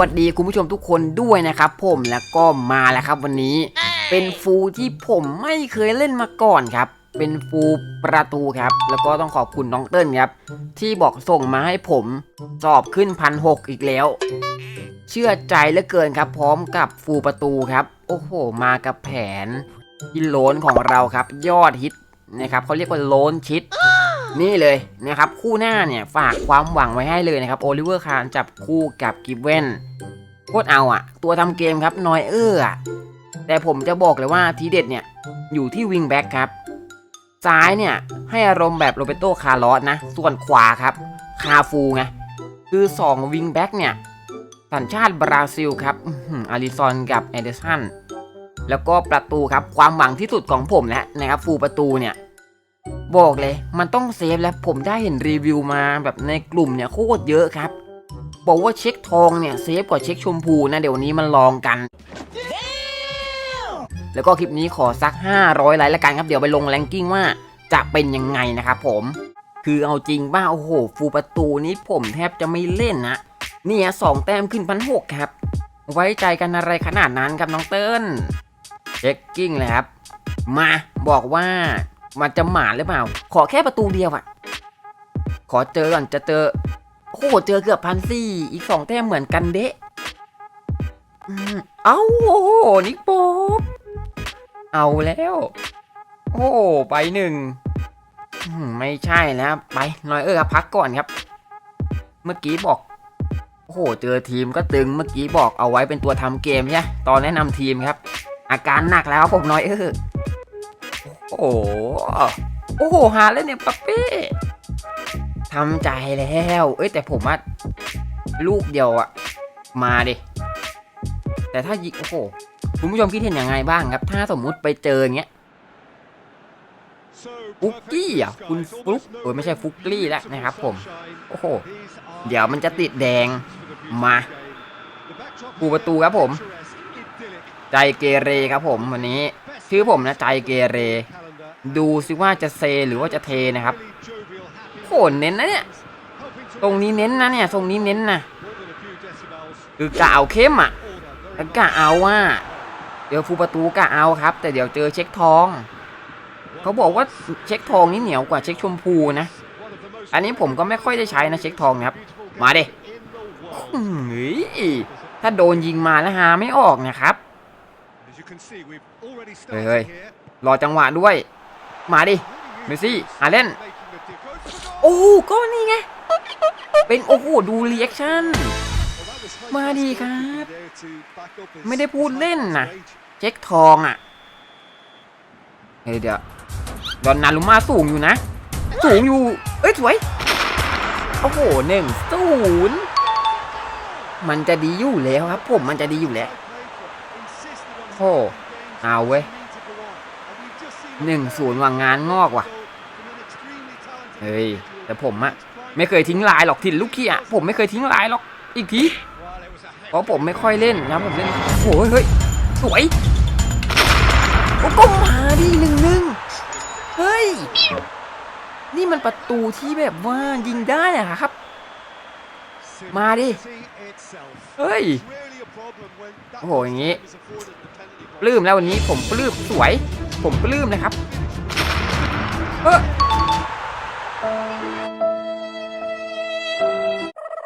วัสดีคุณผู้ชมทุกคนด้วยนะครับผมแล้วก็มาแล้วครับวันนี้ เป็นฟูที่ผมไม่เคยเล่นมาก่อนครับ เป็นฟูประตูครับ แล้วก็ต้องขอบคุณน้องเติ้ลครับ ที่บอกส่งมาให้ผมสอบขึ้นพันหกอีกแล้ว เชื่อใจเหลือเกินครับ พร้อมกับฟูประตูครับ โอ้โห มากับแผนที่โลนของเราครับ ยอดฮิตนะครับเขาเรียกว่าโลนชิด นี่เลยนะครับคู่หน้าเนี่ยฝากความหวังไว้ให้เลยนะครับโอลิเวอร์คารจับคู่กับกิฟเวนโคตรเอาอะตัวทำเกมครับนอยเออร์อะแต่ผมจะบอกเลยว่าทีเด็ดเนี่ยอยู่ที่วิงแบ็กครับซ้ายเนี่ยให้อารมณ์แบบโรเบโตคาร์ลอสนะ ส่วนขวาครับ คาฟูไงคือ 2 วิงแบ็กเนี่ย สัญชาติบราซิลครับอาริซอนกับเอเดสันแล้วก็ประตูครับ ความหวังที่สุดของผมแล้วนะครับฟูประตูเนี่ย บอกเลย มันต้องเซฟแล้วผมได้เห็นรีวิวมาแบบในกลุ่มเนี่ยโคตรเยอะครับ บอกว่าเช็คทองเนี่ยเซฟกว่าเช็คชมพูนะเดี๋ยวนนี้มันลองกัน แล้วก็คลิปนี้ขอสัก 500ไลค์ละกันครับเดี๋ยวไปลงแรงกิ้งว่าจะเป็นยังไงนะครับผม คือเอาจริงว่าโอ้โห ฟูประตูนี้ผมแทบจะไม่เล่นนะเนี่ยสองแต้มขึ้นพันหกครับ ไว้ใจกันอะไรขนาดนั้นครับน้องเติ้ลเช็คกิ้งเลยครับ มาบอกว่า มันจะหมานหรือเปล่า ขอแค่ประตูเดียวอะขอเจอก่อนจะเจอโอ้โหเจอเกือบพันสี่ อีกสองแต้มเหมือนกันเดะเอ้าโอ้นิกโป๊บเอาแล้ว โอ้ไปหนึ่งไม่ใช่แล้วไปนอยเออรับพักก่อนครับ เมื่อกี้บอก โอ้โหเจอทีมก็ตึงเมื่อกี้บอกเอาไว้เป็นตัวทำเกมใช่ตอนแนะนำทีมครับ อาการหนักแล้วผมน้อยเออโอ้ โห โอ้โห หาแล้วเนี่ยปัปเป้ทำใจแล้ว เอ้ยแต่ผมว่าลูกเดียวอะมาดิ แต่ถ้ายิงโอ้โห คุณผู้ชมคิดเห็นยังไงบ้างครับ ถ้าสมมุติไปเจออย่างเงี้ยฟุกกี้อะคุณฟลุกโอ้ยไม่ใช่ฟุกลี่แล้วนะครับผม โอ้โห เดี๋ยวมันจะติดแดงมาปูประตูครับผม ใจเกเรครับผมวันนี้ ชื่อผมนะใจเกเร ดูสิว่าจะเซหรือว่าจะเทนะครับโหเน้นนะเนี่ยตรงนี้เน้นนะเนี่ยตรงนี้เน้นนะคือกะเอาเข้มอะกะเอาว่า เดี๋ยวฟูประตูกะเอาครับ แต่เดี๋ยวเจอเช็คทอง เขาบอกว่าเช็คทองนี่เหนียวกว่าเช็คชมพูนะ อันนี้ผมก็ไม่ค่อยได้ใช้นะเช็คทองครับ มาดิอืมเฮ้ถ้าโดนยิงมาแล้วหาไม่ออกนะครับ เฮ้ยรอจังหวะด้วย มาดิ เมสซี่อะเล่น โอ้ก็นี่ไง เป็นโอ้โหดูรีแอคชั่น มาดีครับ ไม่ได้พูดเล่นนะเช็คทองอะ เฮ้ยเดี๋ยวดอนนารุมาสูงอยู่นะ สูงอยู่ เอ้ยสวย โอ้โหหนึ่งศูนย์มันจะดีอยู่แล้วครับ ผมมันจะดีอยู่แล้วโอ้เอาเว้ย หนึ่งศูนย์ว่างานงอกว่ะ เฮ้ย แต่ผมอะไม่เคยทิ้งลายหรอกถิ่นลูกขี้อะผมไม่เคยทิ้งลายหรอกอีกทีเพราะผมไม่ค่อยเล่นนะผมเล่นโอ้ยเฮ้ยสวยโอ้ก็มาดิหนึ่งหนึ่งเฮ้ย นี่มันประตูที่แบบว่ายิงได้อะครับ มาดิ เฮ้ย โอ้โหอย่างงี้ ปลื้มแล้ววันนี้ผมปลื้มสวย ผมปลื้มนะครับ เออ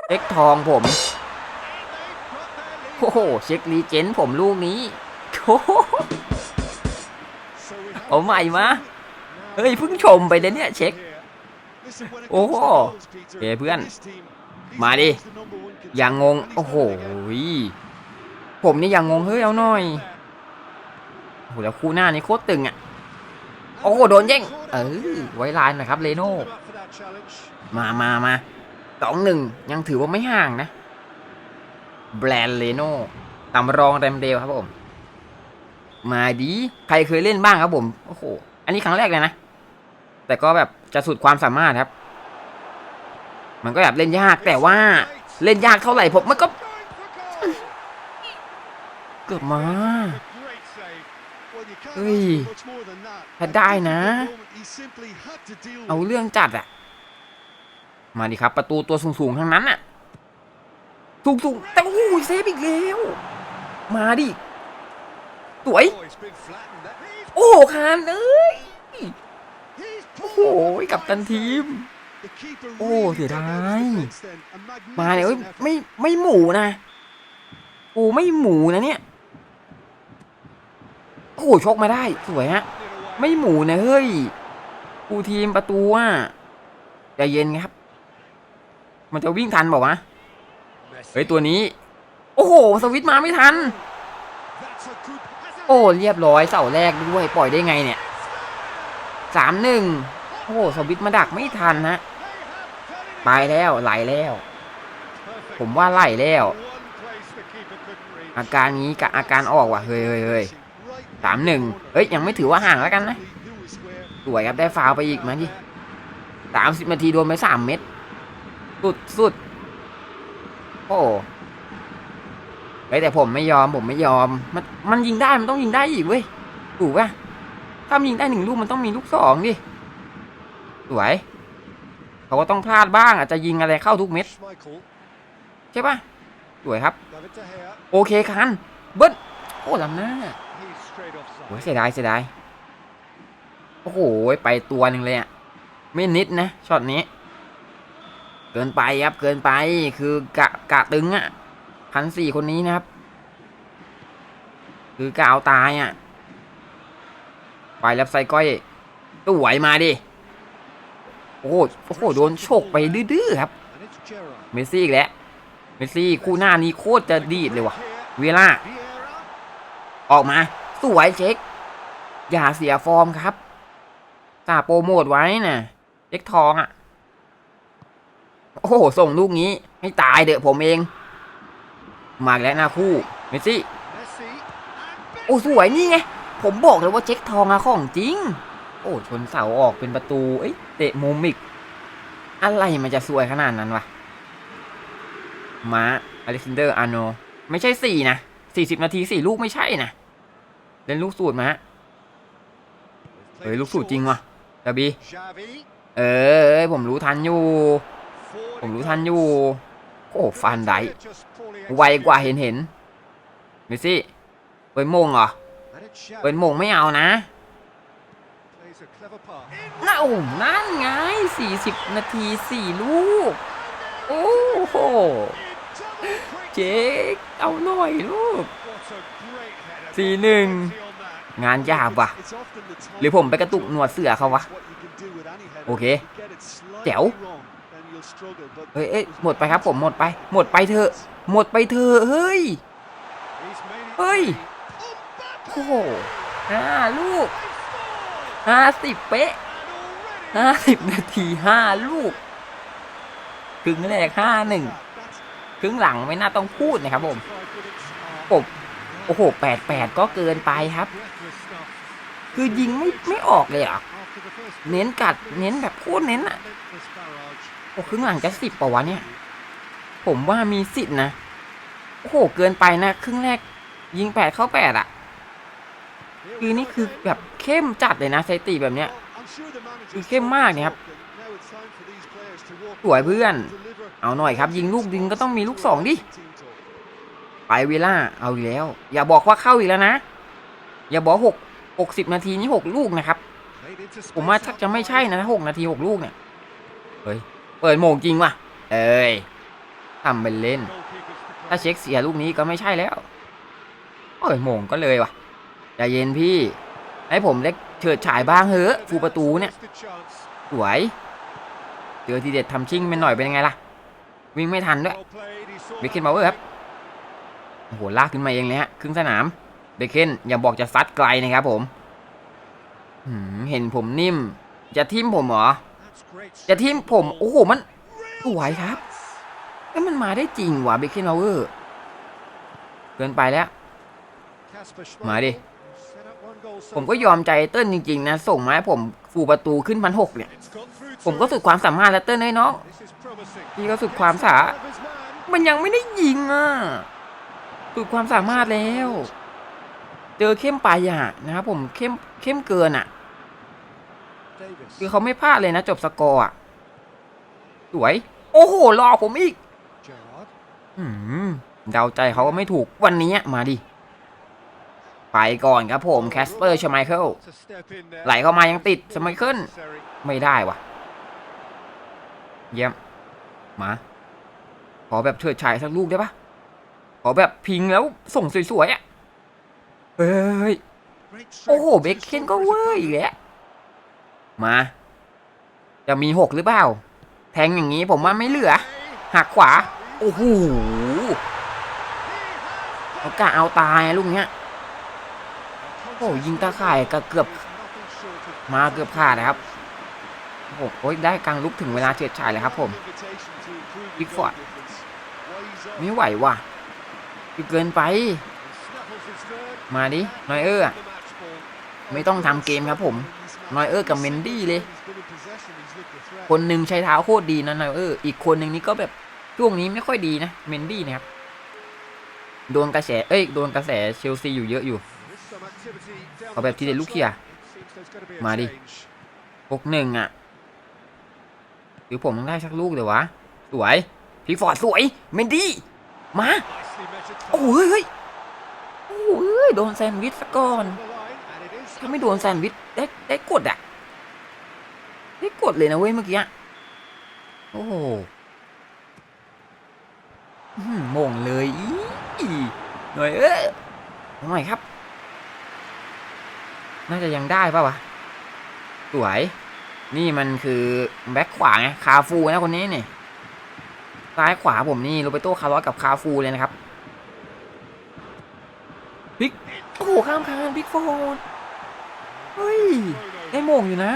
เช็คทองผมโอ้โหเช็ครีเจนผมลูกนี้โอ้โหเอาใหม่มาเฮ้ยเพิ่งชมไปเลยเนี่ยเช็ค โอ้โหเฮ้เพื่อน มาดิดิอย่างงง โอ้โหผมนี่อย่างงง เฮ้ยเอาหน่อย โอ้โหแล้วคู่หน้านี่โคตรตึงอะ โอ้โหโดนแย่ง เออไว้ลายหนะครับเลโน่มามามาสองหนึ่งยังถือว่าไม่ห่างนะ แบรนด์เลโน่ตำรองแรมเดลครับผม มาดี ใครเคยเล่นบ้างครับผม โอ้โห อันนี้ครั้งแรกเลยนะ แต่ก็แบบจะสุดความสามารถครับ มันก็แบบเล่นยากแต่ว่าเล่นยากเท่าไหร่ผมมันก็ เกือบมา เฮ้ยถ้าได้นะ เอาเรื่องจัดอะมาดิครับประตูตัวสูงๆทั้งนั้นอะสูงสูงแต่โอ้ยเซฟอีกแล้ว มาดิ สวย โอ้คานเอ้ยโอ้โหกับตันทีม โอ้เสียดายมาเนี่ยเอ้ยไม่ไม่หมูนะ โอ้ไม่หมูนะเนี่ย โอ้โหชกมาได้ สวยฮะ ไม่หมูนะเฮ้ยกูทีมประตูอะใจเย็นครับ มันจะวิ่งทันบอกว่าวะเฮ้ยตัวนี้ โอ้โห สวิตมาไม่ทัน โอ้เรียบร้อยเสาแรกด้วยปล่อยได้ไงเนี่ยสามหนึ่งโอ้โหสวิตมาดักไม่ทันฮะไปแล้วไหลแล้ว ผมว่าไหลแล้ว อาการนี้กับอาการออกว่ะเฮ้ยเฮ้ยเฮ้ย สามหนึ่งเฮ้ย ยังไม่ถือว่าห่างแล้วกันนะ สวยครับได้ฟาวไปอีกมาดิสามสิบนาทีโดนไปสามเม็ด สุดสุด โอ้เฮ้ยแต่ผมไม่ยอมผมไม่ยอม มันมันยิงได้มันต้องยิงได้อีกเว้ย ถูกป่ะ ถ้ามันยิงได้หนึ่งลูกมันต้องมีลูกสองดิ สวย เขาก็ต้องพลาดบ้าง อาจจะยิงอะไรเข้าทุกเม็ด ใช่ป่ะ สวยครับ โอเคคันเบิ้ลโอ้ลำหน้า โอ้ยเสียดายเสียดายโอ้โหไปตัวหนึ่งเลยอะไม่นิดนะช็อตนี้ เกินไปครับเกินไปคือกะกะตึงอะพันสี่คนนี้นะครับ คือกะเอาตายอะไปแล้วไซก้อยสวยมาดิโอ้โหโอ้โหโดนโชกไปดื้อๆครับเมสซี่อีกแล้วเมสซี่คู่หน้านี้โคตรจะดีดเลยว่ะเวล่าออกมา สวยเช็ค อย่าเสียฟอร์มครับตาโปรโมทไว้น่ะเช็คทองอะ โอ้โห ส่งลูกนี้ให้ตายเด้อะผมเอง มากแล้วหน้าคู่ เมสซี่ โอ้ สวยนี่ไง ผมบอกเลยว่าเช็คทองอะของจริง โอ้ชนเสาออกเป็นประตู เอ้ยเตะมุมอีก อะไรมันจะสวยขนาดนั้นวะมาอเล็กซานเดอร์อาโน ไม่ใช่สี่นะสี่สิบนาทีสี่ลูกไม่ใช่นะ เล่นลูกสูตรมาฮะเฮ้ยลูกสูตรจริงว่ะดาบี Xavi. เออเอ้ยผมรู้ทันอยู่ Forward ผม it รู้ goes. ทันอยู่โอ้ฟันได Just poorly ไวกว่า executed. เห็นเห็นเมสซี่เปิดมงเหรอ And it's Xavi. เปิดมงไม่เอานะ Plays a clever pass. น่าโอ้นั่นไงสี่สิบนาทีสี่ลูก โอ้โห Double quick เจ๊กเอาหน่อยลูก สี่หนึ่งงานยากว่ะ หรือผมไปกระตุกหนวดเสือเขาวะ โอเคเจ๋วเฮ้ยหมดไปครับผมหมดไป หมดไปเถอะ หมดไปเถอะเฮ้ย เฮ้ย โอ้โหห้าลูกห้าสิบเป๊ะห้าสิบนาทีห้าลูกครึ่งแรกห้าหนึ่งครึ่งหลังไม่น่าต้องพูดนะครับผม อบ โอ้โหแปดแปดก็เกินไปครับ คือยิงไม่ไม่ออกเลยอะเน้นกัดเน้นแบบโคตรเน้นอะโอ้ครึ่งหลังจะสิบปะวะเนี่ย ผมว่ามีสิทธินะโอ้โหเกินไปนะครึ่งแรก ยิงแปดเข้าแปดอะคือนี่คือแบบเข้มจัดเลยนะสถิติแบบเนี้ยคือเข้มมากเนี่ยครับสวยเพื่อน เอาหน่อยครับ ยิงลูกดึงก็ต้องมีลูกสองดิ ไปเวล่าเอาอีกแล้ว อย่าบอกว่าเข้าอีกแล้วนะ อย่าบอกหกหกสิบนาทีนี่หกลูกนะครับ ผมว่าชักจะไม่ใช่นะหกนาทีหกลูกเนี่ยเฮ้ยเปิดโมงจริงว่ะ เอ้ยทำเป็นเล่น ถ้าเช็คเสียลูกนี้ก็ไม่ใช่แล้วเอ้ยโมงก็เลยว่ะใจเย็นพี่ ให้ผมเล็กเฉิดฉายบ้างเถอฟูประตูเนี่ยสวยเจอทีเด็ดทำชิ่งเป็นหน่อยเป็นยังไงล่ะ วิ่งไม่ทันด้วย Well played. He saw เบคน that มาเวอร์ครับ โอ้โหลากขึ้นมาเองเลยฮะครึ่งสนามเบคเคนอย่าบอกจะซัดไกลนะครับผมเห็นผมนิ่ม จะทิมผมเหรอ จะทิมผม โอ้โห มันสวยครับ chance. เอ้ยมันมาได้จริงว่ะเบคเคนมาเวอร์เกินไปแล้ว มาดิ ผมก็ยอมใจเติ้ลจริง ๆ นะ ส่งมาให้ผมฟูประตูขึ้นพันหกเนี่ย ผมก็สุดความสามารถแล้วเติ้ลเลยน้องพี่ก็สุดความสา มันยังไม่ได้ยิงอะ สุดความสามารถแล้ว เจอเข้มไปอะนะครับผมเข้มเข้มเกินอะ Davis. คือเขาไม่พลาดเลยนะ จบสกอร์อะ สวย โอ้โหรอผมอีก Gerrard. ออืมเดาใจเขาก็ไม่ถูกวันนี้มาดิ ไปก่อนครับผมแคสเปอร์ชไมเคิล To step in there. ไหลเข้ามายังติดชไมเคิล Necessary. ไม่ได้วะเยี่ยม มา ขอแบบเฉิดฉายสักลูกได้ปะ ขอแบบพิงแล้วส่งสวยๆอะ เฮ้ย โอ้โห เบคเคนก็เว the อร์อีกแล้ว มา จะมีหกหรือเปล่า แทงอย่างนี้ผมว่าไม่เหลือ หักขวา โอ้โหเอากะเอาตายลูกเนี้ย โอ้ยิงตาข่ายก็เกือบ มาเกือบขาดนะครับโอ้โหโอ้ยได้กลางลุกถึงเวลาเฉิดฉายเลยครับผม Pickford ไม่ไหวว่ะ คือเกินไป มาดินอยเออร์ไม่ต้องทำเกมครับผมนอยเออร์กับเมนดี้เลย คนหนึ่งใช้เท้าโคตรดีนะนอยเออร์อีกคนหนึ่งนี่ก็แบบช่วงนี้ไม่ค่อยดีนะเมนดี้นะครับโดนกระแสเอ้ยโดนกระแสเชลซีอยู่เยอะอยู่เอาแบบทีเด็ดลูกเขียมาดิพกหนึ่งอะหรือผมต้องได้สักลูกเดี๋ยววะ สวยพิกฟอร์ดสวย เมนดี้ มา โอ้ยเฮ้ยโอ้ยโดนแซนด์วิชซะก่อน ถ้าไม่โดนแซนด์วิชได้ได้กดอะได้กดเลยนะเว้ยเมื่อกี้อะโอ้โหโมงเลยอีหน่อยเอ้ยหน่อยครับ น่าจะยังได้ป่าวะ สวย นี่มันคือแบ็คขวาไง คาฟูนะคนนี้นี่ ซ้ายขวาผมนี่โรเบโต้คาร์ลอสกับคาฟูเลยนะครับพิกโอ้โหข้ามคานพิกโฟร์เฮ้ยได้โมงอยู่นะ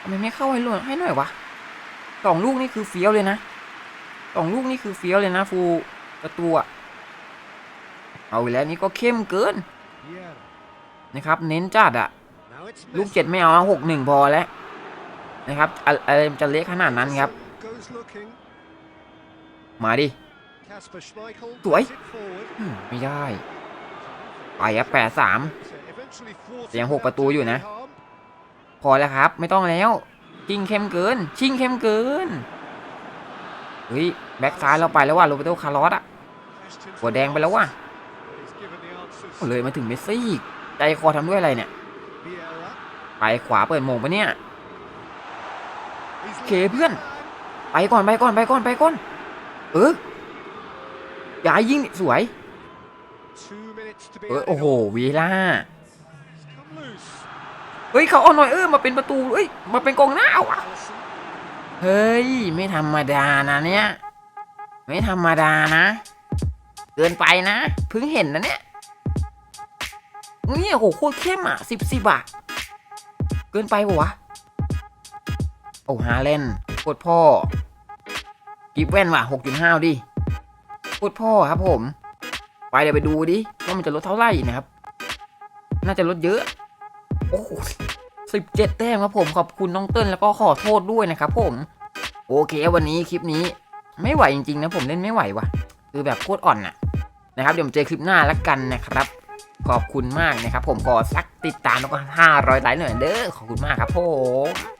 ทำไมไม่เข้าให้หน่อยให้หน่อยวะสองลูกนี่คือเฟี้ยวเลยนะสองลูกนี่คือเฟี้ยวเลยนะฟูประตูอะเอาแล้วนี่ก็เข้มเกินนะครับ เน้นจัดอะลูกเจ็ดไม่เอาหกหนึ่งพอแล้วนะครับอะไรจะเละขนาดนั้นครับ มาดิ สวยอืมไม่ได้ ไปอะแปดสามยังหกประตูอยู่นะ พอแล้วครับ ไม่ต้องแล้ว ชิงเข้มเกิน ชิงเข้มเกิน เฮ้ย แบ็กซ้ายเราไปแล้วว่ะโรเบโตคาร์ลอสอะหัวแดงไปแล้วว่ะโอ้เลยมาถึงเมสซี่อีกใจคอทำด้วยอะไรเนี่ย ไปขวาเปิดโมงปะเนี่ยเคเพื่อน ไปก่อนไปก่อนไปก่อนไปก่อน เออย่าให้ยิงสวย เออโอ้โหวีล่าเฮ้ยเขาเอาหน่อยเออมาเป็นประตูเอ้ยมาเป็นกองหน้าว่ะเฮ้ยไม่ธรรมดานะเนี่ยไม่ธรรมดานะ เกินไปนะเพิ่งเห็นนะเนี่ยเนี่ยโหโคตรเข้มอะสิบสิบอะเกินไปปะวะโอ้ฮาเล่นโคตรพ่อ กิฟแว่นว่ะหกจุดห้าดิโคตรพ่อครับผม ไปเดี๋ยวไปดูดิว่ามันจะลดเท่าไหร่นะครับ น่าจะลดเยอะ โอ้สิบเจ็ดแต้มครับผมขอบคุณน้องเติ้ลแล้วก็ขอโทษด้วยนะครับผมโอเควันนี้คลิปนี้ไม่ไหวจริงๆนะผมเล่นไม่ไหวว่ะ คือแบบโคตรอ่อนน่ะนะครับเดี๋ยวผมเจอคลิปหน้าแล้วกันนะครับ ขอบคุณมากนะครับผมขอสักติดตามแล้วก็ห้าร้อยไลค์หน่อยเด้อขอบคุณมากครับผม